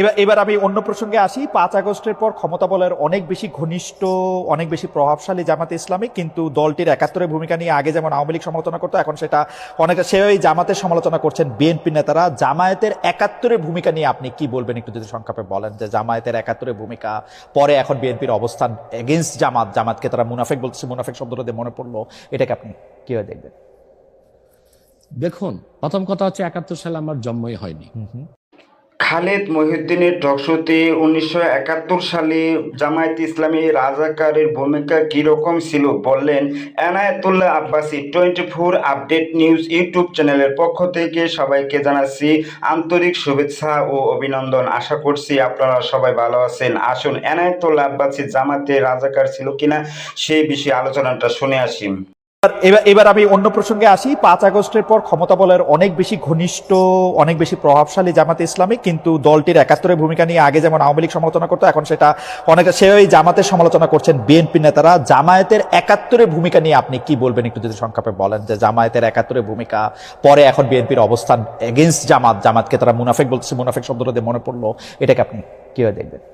এবার এবার আমি অন্য প্রসঙ্গে আসি। পাঁচ আগস্টের পর ক্ষমতা বলের অনেক বেশি ঘনিষ্ঠ অনেক বেশি প্রভাবশালী জামাতে ইসলামী কিন্তু দলটির একাত্তরের ভূমিকা নিয়ে আগে যেমন আওয়ামী লীগ সমালোচনা করতো এখন সেটা অনেকটা সে ওই জামাতের সমালোচনা করছেন বিএনপি নেতারা। জামায়াতের একাত্তরের ভূমিকা নিয়ে আপনি কি বলবেন একটু যদি সংক্ষেপে বলেন যে জামায়াতের একাত্তরের ভূমিকা পরে এখন বিএনপির অবস্থান এগেনস্ট জামাত জামাতকে তারা মুনাফেক বলছে মুনাফেক শব্দটা দিয়ে মনে পড়ল। এটাকে আপনি কীভাবে দেখবেন? দেখুন প্রথম কথা হচ্ছে একাত্তর সালে আমার জন্মই হয়নি। খালেদ মহিউদ্দিনের টকশোতে উনিশশো একাত্তর সালে জামায়াত ইসলামী রাজাকারের ভূমিকা কীরকম ছিল বললেন Enayetullah Abbasi twenty four update news YouTube চ্যানেলের পক্ষ থেকে সবাইকে জানাচ্ছি আন্তরিক শুভেচ্ছা ও অভিনন্দন। আশা করছি আপনারা সবাই ভালো আছেন। আসুন এনায়েতুল্লাহ আব্বাসী জামাতে রাজাকার ছিল কিনা সেই বিষয়ে আলোচনাটা শুনে আসি। এবার আমি অন্য প্রসঙ্গে আসি। পাঁচ আগস্টের পর ক্ষমতা বলের অনেক বেশি ঘনিষ্ঠ, অনেক বেশি প্রভাবশালী জামাতে ইসলামী, কিন্তু দলটির একাত্তরের ভূমিকা নিয়ে আগে যেমন আওয়ামী লীগ সমালোচনা করতো, এখন সেটা সে ওই জামাতের সমালোচনা করছেন বিএনপি নেতারা। জামায়াতের একাত্তরের ভূমিকা নিয়ে আপনি কি বলবেন? একটু যদি সংক্ষেপে বলেন যে জামায়াতের একাত্তরের ভূমিকা, পরে এখন বিএনপির অবস্থান এগেনস্ট জামাত, জামাতকে তারা মুনাফেক বলছে মুনাফেক শব্দটা মনে পড়ল। এটাকে আপনি কীভাবে দেখবেন?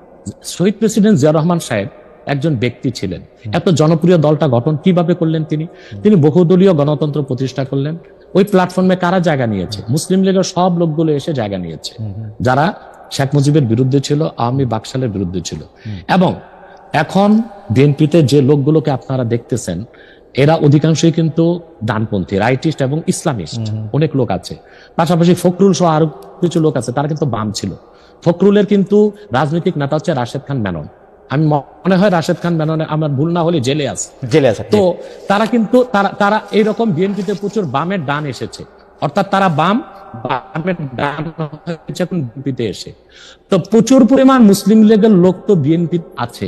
শহীদ প্রেসিডেন্ট জিয়া রহমান সাহেব একজন ব্যক্তি ছিলেন। এত জনপ্রিয় দলটা গঠন কীভাবে করলেন তিনি? তিনি বহুদলীয় গণতন্ত্র প্রতিষ্ঠা করলেন। ওই প্ল্যাটফর্মে কারা জায়গা নিয়েছে? মুসলিম লীগের সব লোকগুলো এসে জায়গা নিয়েছে। যারা শেখ মুজিবের বিরুদ্ধে ছিল আওয়ামী বাকশালের বিরুদ্ধে ছিল। এবং এখন বিএনপিতে যে লোকগুলোকে আপনারা দেখতেছেন এরা অধিকাংশই কিন্তু ডানপন্থী রাইটিস্ট এবং ইসলামিস্ট অনেক লোক আছে। পাশাপাশি ফখরুল সহ আরও কিছু লোক আছে তারা কিন্তু বাম ছিল। ফখরুলের কিন্তু রাজনৈতিক নেতা হচ্ছে রাশেদ খান মেনন। আমি মনে হয় রাশেদ খান মেননে আমার ভুল না হলে জেলে আছে। জেলে আছে তো তারা কিন্তু তারা তারা এইরকম বিএনপিতে প্রচুর বামের ডান এসেছে। অর্থাৎ তারা বাম বামের ডান এখন বিএনপিতে এসে। তো প্রচুর পরিমাণ মুসলিম লীগের লোক তো বিএনপি আছে।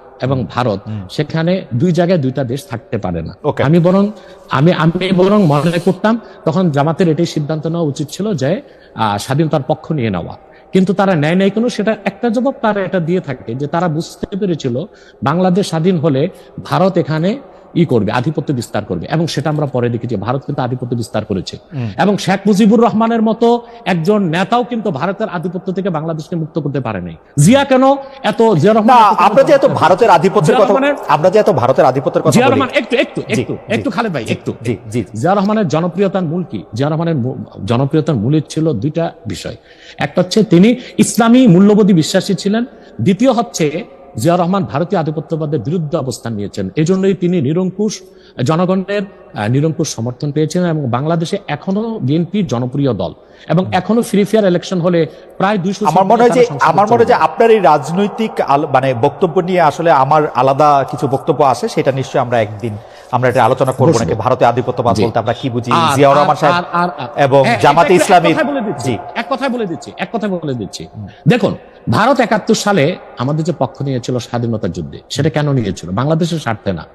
এবং ভারত সেখানে দুই জায়গায় দুইটা দেশ থাকতে পারে না. আমি বরং আমি আমি বরং মনে করতাম তখন জামাতের এটাই সিদ্ধান্ত নেওয়া উচিত ছিল যে আহ, স্বাধীনতার পক্ষ নিয়ে নেওয়া। কিন্তু তারা নেয় নাই কোনো সেটা একটা জবাব তারা এটা দিয়ে থাকে যে তারা বুঝতে পেরেছিল বাংলাদেশ স্বাধীন হলে ভারত এখানে ই করবে আধিপত্য বিস্তার করবে। এবং সেটা আমরা পরে দেখেছি ভারত কিন্তু আধিপত্য বিস্তার করেছে। এবং শেখ মুজিবুর রহমানের মতো একজন নেতাও কিন্তু ভারতের আধিপত্য থেকে বাংলাদেশকে মুক্ত করতে পারে নাই। জিয়া কেন এত জিয়া রহমান আমরা যে এত ভারতের আধিপত্যের কথা রহমানের- যে এত ভারতের আধিপত্যের কথা জিয়া রহমান একটু একটু একটু একটু খালেদ ভাই একটু। জি জি জিয়া রহমানের জনপ্রিয়তার মূল কি? জিয়া রহমানের জনপ্রিয়তার মূলের ছিল দুইটা বিষয়। একটা হচ্ছে তিনি ইসলামী মূল্যবোধী বিশ্বাসী ছিলেন। দ্বিতীয় হচ্ছে জিয়া রহমান ভারতীয় আধিপত্যবাদের বিরুদ্ধে অবস্থান নিয়েছেন। এই জন্যই তিনি নিরঙ্কুশ জনগণের নিরঙ্কুশ সমর্থন পেয়েছেন এবং বাংলাদেশে এখনও বিএনপি জনপ্রিয় দল। এবং এখনও ফ্রি ফেয়ার ইলেকশন হলে প্রায় দুইশো আমার মনে হয় যে আমার মনে হয় যে আপনার এই রাজনৈতিক মানে বক্তব্য নিয়ে আসলে আমার আলাদা কিছু বক্তব্য আছে সেটা নিশ্চয়ই আমরা একদিন আমরা এটা আলোচনা করব নাকি ভারতে আধিপত্যবাদ বলতে আমরা কি বুঝি? জিয়াউর রহমান সাহেব এবং হ্যাঁ, জামাতে জি। এক কথায় বলে দিচ্ছি এক কথায় বলে দিচ্ছি। দেখুন ভারত একাত্তর সালে আমাদের যে পক্ষ নিয়েছিল স্বাধীনতার যুদ্ধে সেটা কেন নিয়েছিল? বাংলাদেশের স্বার্থে না।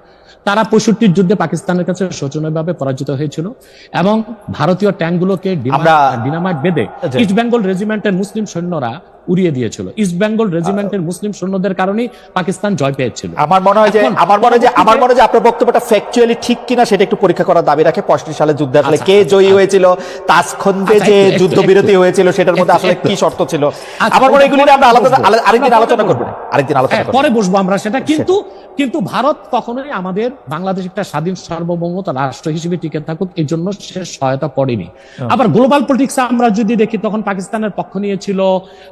তারা পঁয়ষট্টির যুদ্ধে পাকিস্তানের কাছে শোচনীয়ভাবে পরাজিত হয়েছিল এবং ভারতীয় ট্যাঙ্কগুলোকে গুলোকে ডিনামাইট বেঁধে ইস্ট বেঙ্গল রেজিমেন্টের মুসলিম সৈন্যরা উড়িয়ে দিয়েছিল। ইস্ট বেঙ্গল রেজিমেন্টের মুসলিম সৈন্যদের কারণেই পাকিস্তান জয় পেয়েছিল। আমার মনে হয় যে আমার মনে হয় যে আমার মনে হয় যে আপনার বক্তব্যটা ফ্যাকচুয়ালি ঠিক কিনা সেটা একটু পরীক্ষা করার দাবি রাখে। পঁয়ষট্টি সালে যুদ্ধে আসলে আচ্ছা, কে জয়ী আচ্ছা। হয়েছিল তাসখন্দে আচ্ছা, যে একটু, যুদ্ধবিরতি হয়েছিল সেটার মধ্যে আসলে কি শর্ত ছিল? আচ্ছা, আমার মনে হয় এগুলি আমরা আলাদা আরেকদিন আলোচনা করব। আরেকদিন আলোচনা হ্যাঁ, করব। পরে বসবো আমরা সেটা। কিন্তু কিন্তু ভারত কখনোই আমাদের বাংলাদেশ একটা স্বাধীন সার্বভৌমত রাষ্ট্র হিসেবে টিকে থাকুক এই জন্য সে সহায়তা করেনি। আবার গ্লোবাল পলিটিক্স আমরা যদি দেখি তখন পাকিস্তানের পক্ষ নিয়েছিল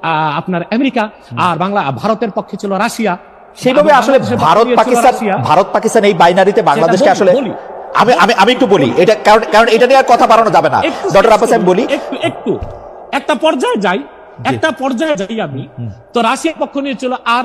আহ, আপনার আমেরিকা আর বাংলা ভারতের পক্ষে ছিল রাশিয়া। সেইভাবে আসলে ভারত পাকিস্তান ভারত পাকিস্তান এই বাইনারিতে বাংলাদেশকে বলি, আসলে আমি আমি আমি একটু বলি। এটা কারণ কারণ এটা নিয়ে আর কথা বাড়ানো যাবে না। ডক্টর আব্বাস আমি বলি। একটু একটু। একটা পর্যায়ে যাই একটা পর্যায়ে যাই আমি। তো রাশিয়ার পক্ষ নিয়ে চলো আর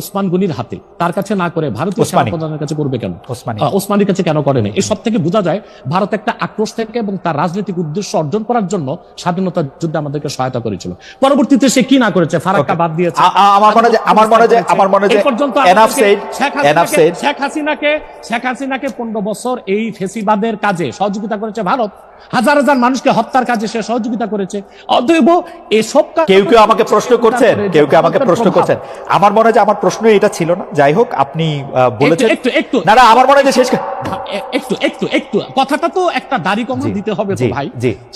ওসমান গনির হাতে। তার কাছে না করে ভারতীয় সেনাপ্রধানের কাছে করবে কেন? ওসমানীর কাছে কেন করেনি এই সব থেকে বোঝা যায় ভারত একটা আক্রোশ থেকে এবং তার রাজনৈতিক উদ্দেশ্য অর্জন করার জন্য স্বাধীনতা যুদ্ধে আমাদেরকে সহায়তা করেছিল। পরবর্তীতে সে কি না করেছে? ফারাক্কা বাদ দিয়েছে। আমার মনে হয় আমার মনে হয় আমার মনে হয় পর্যন্ত শেখ হাসিনাকে শেখ হাসিনাকে শেখ হাসিনাকে পনেরো বছর এই ফেসিবাদের কাজে সহযোগিতা করেছে ভারত। হাজার হাজার মানুষকে হত্যার কাজে সে সহযোগিতা করেছে। অতএব এসব কেউ কেউ আমাকে প্রশ্ন করছেন কেউ কেউ আমাকে প্রশ্ন করছেন আমার মনে হয় যে আমার প্রশ্ন এটা ছিল না। যাই হোক আপনি বলেছেন। একটু একটু। না না আমার মনে হয় যে শেষ একটু একটু একটু। কথাটা তো একটা দাড়ি কমা দিতে হবে ভাই।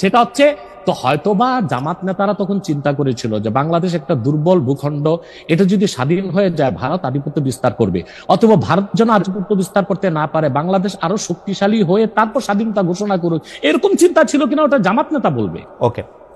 সেটা হচ্ছে তো হয়তোবা জামাত নেতারা তখন চিন্তা করেছিল যে বাংলাদেশ একটা দুর্বল ভূখণ্ড, এটা যদি স্বাধীন হয়ে যায়, ভারত আধিপত্য বিস্তার করবে। অথবা ভারত যেন আধিপত্য বিস্তার করতে না পারে, বাংলাদেশ আরও শক্তিশালী হয়ে তারপর স্বাধীনতা ঘোষণা করুক, এরকম চিন্তা ছিল কিনা, ওটা জামাত নেতা বলবে। ওকে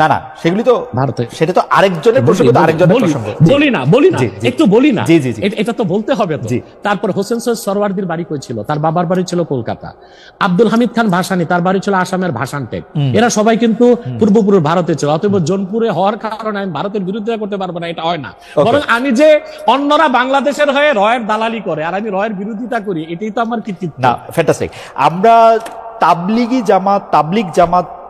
না না সেগুলি তো ভারতে সেটা তো আরেকজনের প্রসঙ্গ আরেকজনের প্রসঙ্গ। বলি না বলি না। একটু বলি না। জি, জি। এটা তো বলতে হবে জি। তারপর হোসেন সৈয়দ সরওয়ার্দির বাড়ি কই ছিল? তার বাবার বাড়ি ছিল কলকাতা। আব্দুল হামিদ খান ভাসানি তার বাড়ি ছিল আসামের ভাসান টেক এরা সবাই কিন্তু পূর্বপুরুষ ভারতে ছিল। অতএব জোনপুরে হওয়ার কারণে আমি ভারতের বিরুদ্ধে করতে পারব না এটা হয় না। বরং আমি যে অন্যরা বাংলাদেশের হয়ে রয়ের দালালি করে আর আমি রয়ের বিরোধিতা করি এটাই তো আমার কৃতিত্ব। না ফ্যান্টাস্টিক আমরা তাবলিগি জামাত তাবলিগ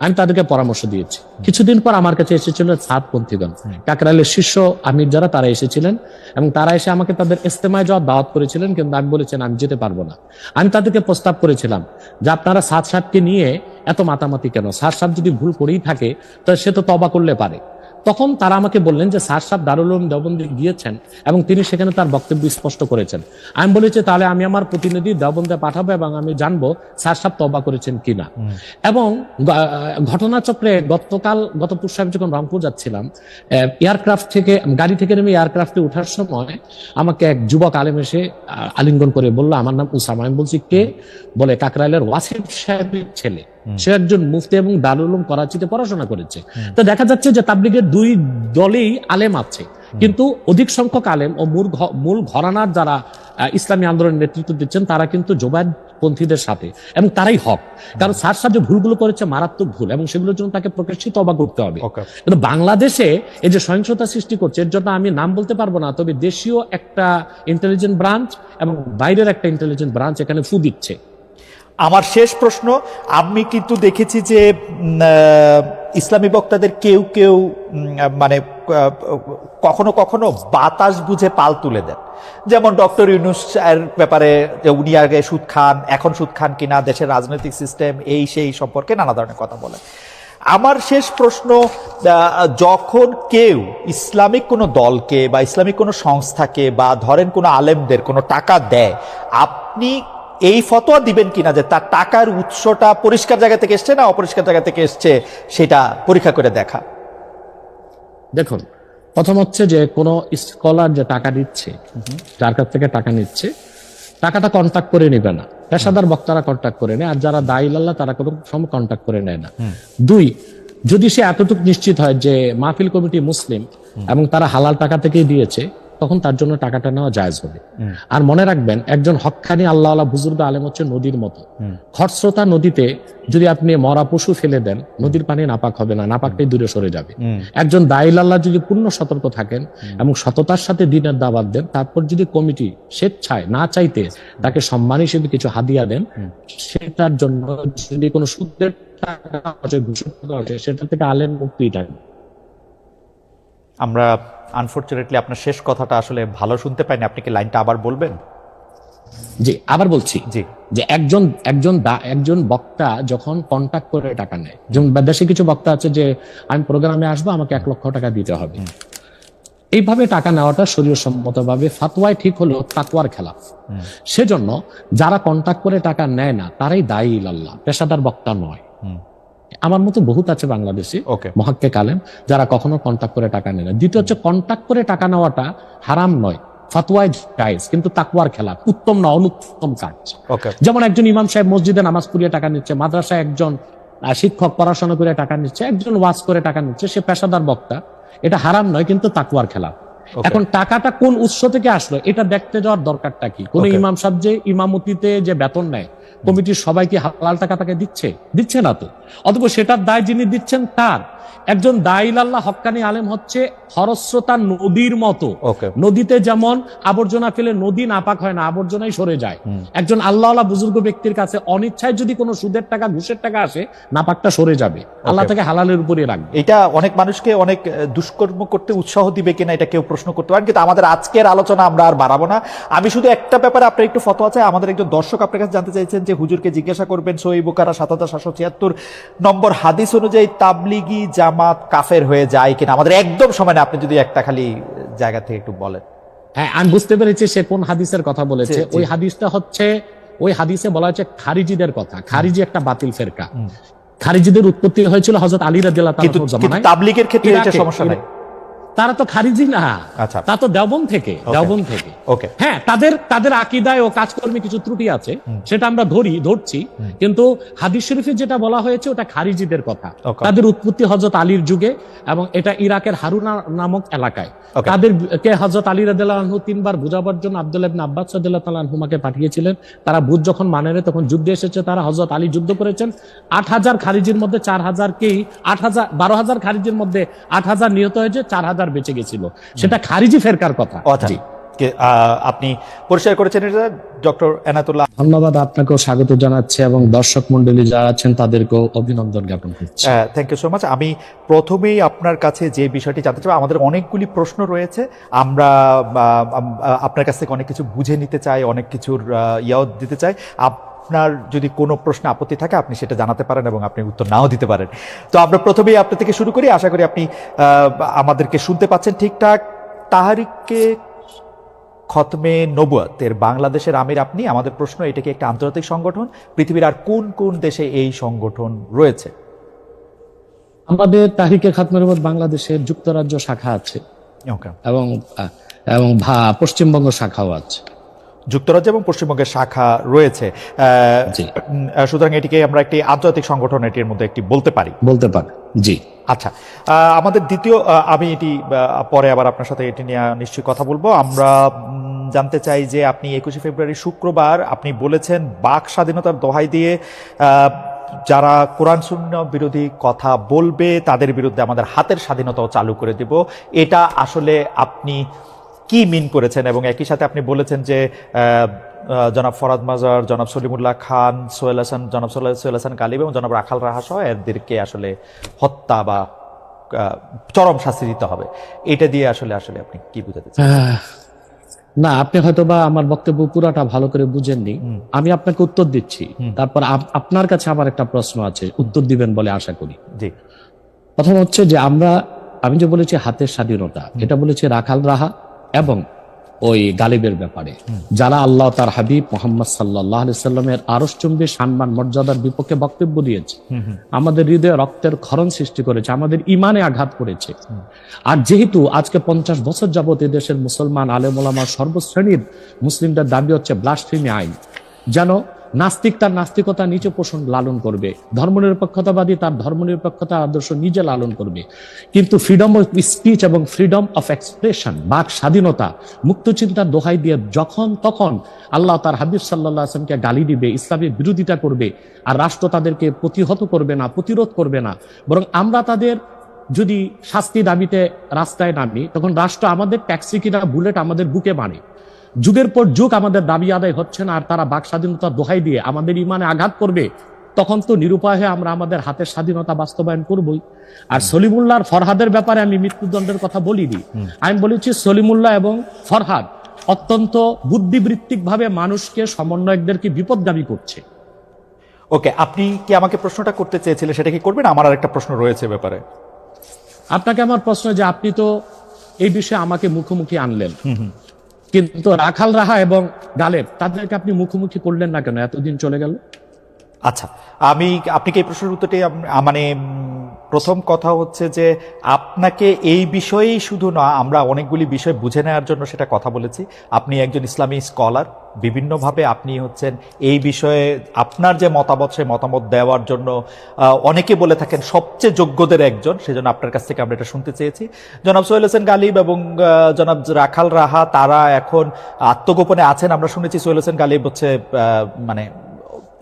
আমি তাদেরকে পরামর্শ দিয়েছি। কিছুদিন পর আমার কাছে এসেছিল সাতপন্থীগণ কাকরালের শিষ্য আমির যারা, তারা এসেছিলেন এবং তারা এসে আমাকে তাদের ইস্তেমায় যাওয়ার দাওয়াত করেছিলেন, কিন্তু আমি বলেছেন আমি যেতে পারব না। আমি তাদেরকে প্রস্তাব করেছিলাম যে, আপনারা সাত সাতকে নিয়ে এত মাতামাতি কেন? সাত সাত যদি ভুল করেই থাকে, তো সে তো তবা করলে পারে। তখন তারা আমাকে বললেন যে সার সাহেব দারুল উলুম দেওবন্দে গিয়েছেন এবং তিনি সেখানে তার বক্তব্য স্পষ্ট করেছেন। আমি বলেছি তাহলে আমি আমার প্রতিনিধি দেওবন্দে পাঠাবো এবং আমি জানব সার সাহেব তবা করেছেন কিনা? এবং ঘটনাচক্রে গতকাল গত পুরুষ সাহেব যখন রংপুর যাচ্ছিলাম এয়ারক্রাফট থেকে গাড়ি থেকে নেমে এয়ারক্রাফটে ওঠার সময় আমাকে এক যুবক আলেম এসে আলিঙ্গন করে বলল আমার নাম উসামা। আমি বলছি কে? বলে কাকরাইলের ওয়াসিফ সাহেবের ছেলে। সে একজন মুফতি এবং দারুল করাচিতে পড়াশোনা করেছে। তো দেখা যাচ্ছে যে তাবলিগের দুই দলেই আলেম আছে। কিন্তু অধিক সংখ্যক আলেম ও মূল মূল ঘরানার যারা ইসলামী আন্দোলনের নেতৃত্ব দিচ্ছেন তারা কিন্তু জোবায়দ পন্থীদের সাথে। এবং তারাই হক। কারণ সার যে ভুলগুলো করেছে মারাত্মক ভুল এবং সেগুলোর জন্য তাকে প্রকাশিত অবাক করতে হবে। কিন্তু বাংলাদেশে এই যে সহিংসতা সৃষ্টি করছে এর জন্য আমি নাম বলতে পারব না তবে দেশীয় একটা ইন্টেলিজেন্ট ব্রাঞ্চ এবং বাইরের একটা ইন্টেলিজেন্ট ব্রাঞ্চ এখানে ফু দিচ্ছে। আমার শেষ প্রশ্ন, আমি কিন্তু দেখেছি যে ইসলামী বক্তাদের কেউ কেউ মানে কখনো কখনো বাতাস বুঝে পাল তুলে দেন। যেমন ডক্টর ইউনুস এর ব্যাপারে উনি আগে সুদ খান, এখন সুদ খান কিনা, দেশের রাজনৈতিক সিস্টেম এই সেই সম্পর্কে নানা ধরনের কথা বলেন। আমার শেষ প্রশ্ন যখন কেউ ইসলামিক কোনো দলকে বা ইসলামিক কোনো সংস্থাকে বা ধরেন কোনো আলেমদের কোনো টাকা দেয়, আপনি এই ফতোয়া দিবেন কিনা যে তার টাকার উৎসটা পরিষ্কার জায়গা থেকে এসছে না অপরিষ্কার জায়গা থেকে এসছে সেটা পরীক্ষা করে দেখা। দেখুন প্রথম হচ্ছে যে কোনো স্কলার যে টাকা দিচ্ছে যার কাছ থেকে টাকা নিচ্ছে টাকাটা কন্ট্যাক্ট করে নেবে না। পেশাদার বক্তারা কন্ট্যাক্ট করে নেয় আর যারা দায়ী লাল্লাহ তারা কোনো সময় কন্ট্যাক্ট করে নেয় না। দুই যদি সে এতটুকু নিশ্চিত হয় যে মাহফিল কমিটি মুসলিম এবং তারা হালাল টাকা থেকেই দিয়েছে তখন তার জন্য টাকাটা নেওয়া জায়েজ হবে। আর মনে রাখবেন একজন হক্কানি আল্লাহ আল্লাহ বুজুর্গ আলেম হচ্ছে নদীর মতো। খরস্রোতা নদীতে যদি আপনি মরা পশু ফেলে দেন নদীর পানি নাপাক হবে না নাপাকটাই দূরে সরে যাবে। একজন দায়িল আল্লাহ যদি পূর্ণ সতর্ক থাকেন এবং সততার সাথে দিনের দাবাত দেন তারপর যদি কমিটি স্বেচ্ছায় না চাইতে তাকে সম্মান হিসেবে কিছু হাদিয়া দেন সেটার জন্য যদি কোনো সুদের টাকা ঘুষের টাকা সেটা থেকে আলেম মুক্তি থাকবে আমরা আনফর্চুনেটলি আপনার শেষ কথাটা আসলে ভালো শুনতে পাইনি। আপনি কি লাইনটা আবার বলবেন? জি আবার বলছি জি। যে একজন একজন একজন বক্তা যখন কন্ট্যাক্ট করে টাকা নেয় যেমন দেশে কিছু বক্তা আছে যে আমি প্রোগ্রামে আসব আমাকে এক লক্ষ টাকা দিতে হবে। এইভাবে টাকা নেওয়াটা শরীর সম্মতভাবে ফাতোয়ায় ঠিক হলো তাকওয়ার খেলাফ। সেজন্য যারা কন্ট্যাক্ট করে টাকা নেয় না তারাই দায়ী আল্লাহ পেশাদার বক্তা নয়। আমার মতো বহুত আছে বাংলাদেশে মহাক্কে কালেম যারা কখনো কন্ট্যাক্ট করে টাকা নেয় না। দ্বিতীয় হচ্ছে কন্ট্যাক্ট করে টাকা নেওয়াটা হারাম নয় ফাতোয়ায় জায়েজ কিন্তু তাকওয়ার খেলা উত্তম না অনুত্তম কাজ। যেমন একজন ইমাম সাহেব মসজিদে নামাজ পড়িয়ে টাকা নিচ্ছে মাদ্রাসায় একজন শিক্ষক পড়াশোনা করে টাকা নিচ্ছে একজন ওয়াজ করে টাকা নিচ্ছে সে পেশাদার বক্তা এটা হারাম নয় কিন্তু তাকুয়ার খেলা. এখন টাকাটা কোন উৎস থেকে আসলো এটা দেখতে যাওয়ার দরকারটা কি? কোন ইমাম সাহেব যে ইমামতিতে যে বেতন নেয় কমিটির সবাইকে হালাল টাকা তাকে দিচ্ছে দিচ্ছে না তো। অথবা সেটার দায় যিনি দিচ্ছেন তার। একজন দাইল আল্লাহ হক্কানি আলেম হচ্ছে খরস্রোতা নদীর মতো। নদীতে যেমন আবর্জনা ফেলে নদী নাপাক হয় না আবর্জনাই সরে যায়। একজন আল্লাহ বুজুর্গ ব্যক্তির কাছে অনিচ্ছায় যদি কোনো সুদের টাকা ঘুষের টাকা আসে নাপাকটা সরে যাবে। আল্লাহ তাকে হালালের উপরে রাখবে। এটা অনেক মানুষকে অনেক দুষ্কর্ম করতে উৎসাহ দিবে কিনা এটা কেউ প্রশ্ন করতে পারেন কিন্তু আমাদের আজকের আলোচনা আমরা আর বাড়াবো না। আমি শুধু একটা ব্যাপারে আপনার একটু ফতোয়া আছে আমাদের একজন দর্শক আপনার কাছে জানতে চাইছেন যে হুজুরকে জিজ্ঞাসা করবেন সই বুকারা সাত হাজার সাতশো ছিয়াত্তর নম্বর হাদিস অনুযায়ী তাবলিগি জামাত কাফের হয়ে যায় কিনা? আমাদের একদম সময় না আপনি যদি একটা খালি জায়গা থেকে একটু বলেন। হ্যাঁ আমি বুঝতে পেরেছি সে কোন হাদিসের কথা বলেছে। ওই হাদিসটা হচ্ছে ওই হাদিসে বলা হচ্ছে খারিজিদের কথা। খারিজি একটা বাতিল ফেরকা। খারিজিদের উৎপত্তি হয়েছিল হজরত আলী রাদিয়াল্লাহু তাআলার জামানায়। তাবলিগের ক্ষেত্রে এটা সমস্যা নাই। তারা তো খারিজি না। আচ্ছা। তা তো দেওবন থেকে দেওবন থেকে। ওকে হ্যাঁ তাদের তাদের আকিদায় ও কাজকর্মে কিছু ত্রুটি আছে সেটা আমরা ধরি ধরছি। কিন্তু হাদিস শরীফে যেটা বলা হয়েছে ওটা খারিজিদের কথা। তাদের উৎপত্তি হজরত আলীর যুগে এবং এটা ইরাকের হারুনা নামক এলাকায়। তাদের কে হজরত আলী রাদিয়াল্লাহু তিনবার বুঝাবার জন্য আব্দুল্লাহ ইবনে আব্বাস রাদিয়াল্লাহু তাআলা আনহুমাকে পাঠিয়েছিলেন। তারা বুঝ যখন মানে নেয়, তখন যুদ্ধে এসেছে তারা হজরত আলী যুদ্ধ করেছেন। আট হাজার খারিজির মধ্যে চার হাজারকেই আট হাজার বারো হাজার খারিজির মধ্যে আট হাজার নিহত হয়েছে চার হাজার বেঁচে গেছিল। সেটা খারিজি ফেরকার কথা। আপনি পরিষ্কার করেছেন এটা ডক্টর এনাতুল্লাহ। ধন্যবাদ আপনাকেও স্বাগত জানাচ্ছি এবং দর্শক মন্ডলী যারা আছেন তাদেরকেও অভিনন্দন জ্ঞাপন করছি। থ্যাংক ইউ সো মাচ আমি প্রথমেই আপনার কাছে যে বিষয়টি জানতে চাই আমাদের অনেকগুলি প্রশ্ন রয়েছে। আমরা আপনার কাছ থেকে অনেক কিছু বুঝে নিতে চাই অনেক কিছুর ইয়াও দিতে চাই। আপনার যদি কোনো প্রশ্ন আপত্তি থাকে আপনি সেটা জানাতে পারেন এবং আপনি উত্তর নাও দিতে পারেন। তো আমরা প্রথমেই আপনার থেকে শুরু করি। আশা করি আপনি আমাদেরকে শুনতে পাচ্ছেন ঠিকঠাক। তাহারিককে খতমে নবুয়াতের বাংলাদেশের আমির আপনি। আমাদের প্রশ্ন এটা কি একটা আন্তর্জাতিক সংগঠন। পৃথিবীর আর কোন কোন দেশে এই সংগঠন রয়েছে? আমাদের তাহিকে খাতমের উপর বাংলাদেশের যুক্তরাজ্য শাখা আছে। এবং এবং ভা- পশ্চিমবঙ্গ শাখাও আছে। যুক্তরাজ্য এবং পশ্চিমবঙ্গের শাখা রয়েছে। সুতরাং এটিকে আমরা একটি আন্তর্জাতিক সংগঠন এটির মধ্যে একটি বলতে পারি। বলতে পারে জি। আচ্ছা আমাদের দ্বিতীয় আমি এটি পরে আবার আপনার সাথে এটি নিয়ে নিশ্চয়ই কথা বলব। আমরা জানতে চাই যে আপনি একুশে ফেব্রুয়ারি শুক্রবার আপনি বলেছেন বাক স্বাধীনতার দোহাই দিয়ে যারা কোরআন শূন্য বিরোধী কথা বলবে তাদের বিরুদ্ধে আমাদের হাতের স্বাধীনতাও চালু করে দেব। এটা আসলে আপনি কি মিন করেছেন? এবং একই সাথে আপনি বলেছেন যে জনাব ফরাদ মাজার জনাব সলিমুল্লাহ খান সোহেল হাসান জনাব সোহেল হাসান কালিব এবং জনাব রাখাল রাহা সহ এদেরকে আসলে হত্যা বা চরম শাস্তি দিতে হবে। এটা দিয়ে আসলে আসলে আপনি কি বুঝাতে চান? না আপনি হয়তো বা আমার বক্তব্য পুরাটা ভালো করে বুঝেননি। আমি আপনাকে উত্তর দিচ্ছি। তারপর আপ- আপনার কাছে আমার একটা প্রশ্ন আছে উত্তর দিবেন বলে আশা করি। জি। প্রথম হচ্ছে যে আমরা আমি যে বলেছি হাতের স্বাধীনতা এটা বলেছি রাখাল রাহা। এবং ওই গালিবের ব্যাপারে। যারা আল্লাহ তার হাবিব মোহাম্মদ সাল্লাহ সাল্লামের আরসচম্বী সম্মান মর্যাদার বিপক্ষে বক্তব্য দিয়েছে। আমাদের হৃদয়ে রক্তের ক্ষরণ সৃষ্টি করেছে আমাদের ইমানে আঘাত করেছে। আর যেহেতু আজকে পঞ্চাশ বছর যাবত এই দেশের মুসলমান আলেমুলামার সর্বশ্রেণীর মুসলিমদের দাবি হচ্ছে ব্লাস্টিমি আইন। যেন নাস্তিক তার নাস্তিকতা নিচে পোষণ লালন করবে। ধর্মনিরপেক্ষতাবাদী তার ধর্মনিরপেক্ষতা আদর্শ নিজে লালন করবে। কিন্তু ফ্রিডম অফ স্পিচ এবং ফ্রিডম অফ এক্সপ্রেশন বাক স্বাধীনতা মুক্ত চিন্তার দোহাই দিয়ে যখন তখন আল্লাহ তার হাবিব সাল্লাহ আসলামকে গালি দিবে, ইসলামের বিরোধিতা করবে আর রাষ্ট্র তাদেরকে প্রতিহত করবে না, প্রতিরোধ করবে না। বরং আমরা তাদের যদি শাস্তি দাবিতে রাস্তায় নামি, তখন রাষ্ট্র আমাদের ট্যাক্সি কিনা বুলেট আমাদের বুকে মারে। যুগের পর যুগ আমাদের দাবি আদায় হচ্ছে না আর তারা বাক স্বাধীনতার দোহাই দিয়ে আমাদের ইমানে আঘাত করবে তখন তো নিরুপায় হয়ে আমরা আমাদের হাতের স্বাধীনতা বাস্তবায়ন করবই। আর সলিমুল্লাহর ফরহাদের ব্যাপারে আমি মৃত্যুদণ্ডের কথা বলিনি। আমি বলেছি সলিমুল্লাহ এবং ফরহাদ অত্যন্ত বুদ্ধিবৃত্তিক ভাবে মানুষকে সমন্বয়কদেরকে বিপদগামী করছে। ওকে আপনি কি আমাকে প্রশ্নটা করতে চেয়েছিলেন সেটা কি করবেন? আমার আর একটা প্রশ্ন রয়েছে ব্যাপারে। আপনাকে আমার প্রশ্ন যে আপনি তো এই বিষয়ে আমাকে মুখোমুখি আনলেন। কিন্তু রাখাল রাহা এবং গালেব তাদেরকে আপনি মুখোমুখি করলেন না কেন? এতদিন চলে গেল। আচ্ছা আমি, আপনি কি এই প্রশ্নের উত্তরটি মানে প্রথম কথা হচ্ছে যে আপনাকে এই বিষয়েই শুধু না, আমরা অনেকগুলি বিষয় বুঝে নেওয়ার জন্য সেটা কথা বলেছি। আপনি একজন ইসলামী স্কলার, বিভিন্নভাবে আপনি হচ্ছেন এই বিষয়ে আপনার যে মতামত, সেই মতামত দেওয়ার জন্য অনেকে বলে থাকেন সবচেয়ে যোগ্যদের একজন, সেজন্য আপনার কাছ থেকে আমরা এটা শুনতে চেয়েছি। জনাব সোহেল হোসেন গালিব এবং জনাব রাখাল রাহা, তারা এখন আত্মগোপনে আছেন। আমরা শুনেছি সোহেল হোসেন গালিব হচ্ছে মানে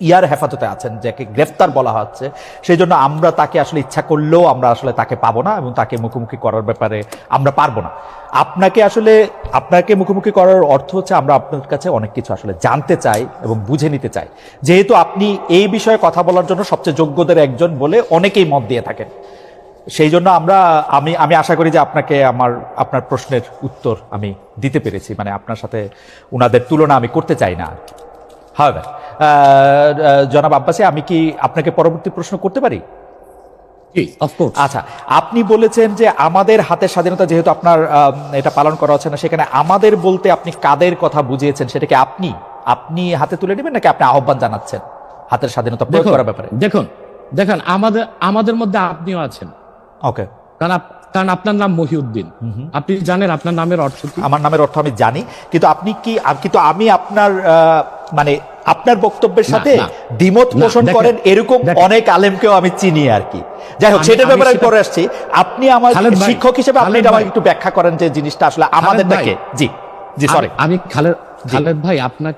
ইয়ার হেফাজতে আছেন, যাকে গ্রেফতার বলা হচ্ছে। সেই জন্য আমরা তাকে আসলে ইচ্ছা করলেও আমরা আসলে তাকে পাবো না এবং তাকে মুখোমুখি করার ব্যাপারে আমরা পারব না। আপনাকে আসলে, আপনাকে মুখোমুখি করার অর্থ হচ্ছে আমরা আপনার কাছে অনেক কিছু আসলে জানতে চাই এবং বুঝে নিতে চাই। যেহেতু আপনি এই বিষয়ে কথা বলার জন্য সবচেয়ে যোগ্যদের একজন বলে অনেকেই মত দিয়ে থাকেন। সেই জন্য আমরা, আমি আমি আশা করি যে আপনাকে আমার, আপনার প্রশ্নের উত্তর আমি দিতে পেরেছি। মানে আপনার সাথে উনাদের তুলনা আমি করতে চাই না হবে জনাব আব্বাসি আমি কি আপনাকে পরবর্তী প্রশ্ন করতে পারি? আচ্ছা আপনি বলেছেন যে আমাদের হাতের স্বাধীনতা যেহেতু আপনার এটা পালন করা হচ্ছে না সেখানে আমাদের বলতে আপনি কাদের কথা বুঝিয়েছেন সেটাকে আপনি? আপনি হাতে তুলে নেবেন নাকি আপনি আহ্বান জানাচ্ছেন হাতের স্বাধীনতা প্রয়োগ করার ব্যাপারে? দেখুন দেখুন আমাদের আমাদের মধ্যে আপনিও আছেন। ওকে। কারণ কারণ আপনার নাম মহিউদ্দিন। আপনি জানেন আপনার নামের অর্থ আমার নামের অর্থ আমি জানি কিন্তু আপনি কি কিন্তু আমি আপনার আহ, মানে আপনার বক্তব্যের সাথে দ্বিমত পোষণ করেন এরকম অনেক আলেমকেও আমি চিনি আর কি। যাই হোক সেটার ব্যাপারে আমি পরে আসছি। আপনি আমার শিক্ষক হিসেবে আপনি এটা আমাকে একটু ব্যাখ্যা করেন যে জিনিসটা আসলে আমাদের থেকে জি জি সরি আমি- আমি খালেদ খালেদ ভাই আপনার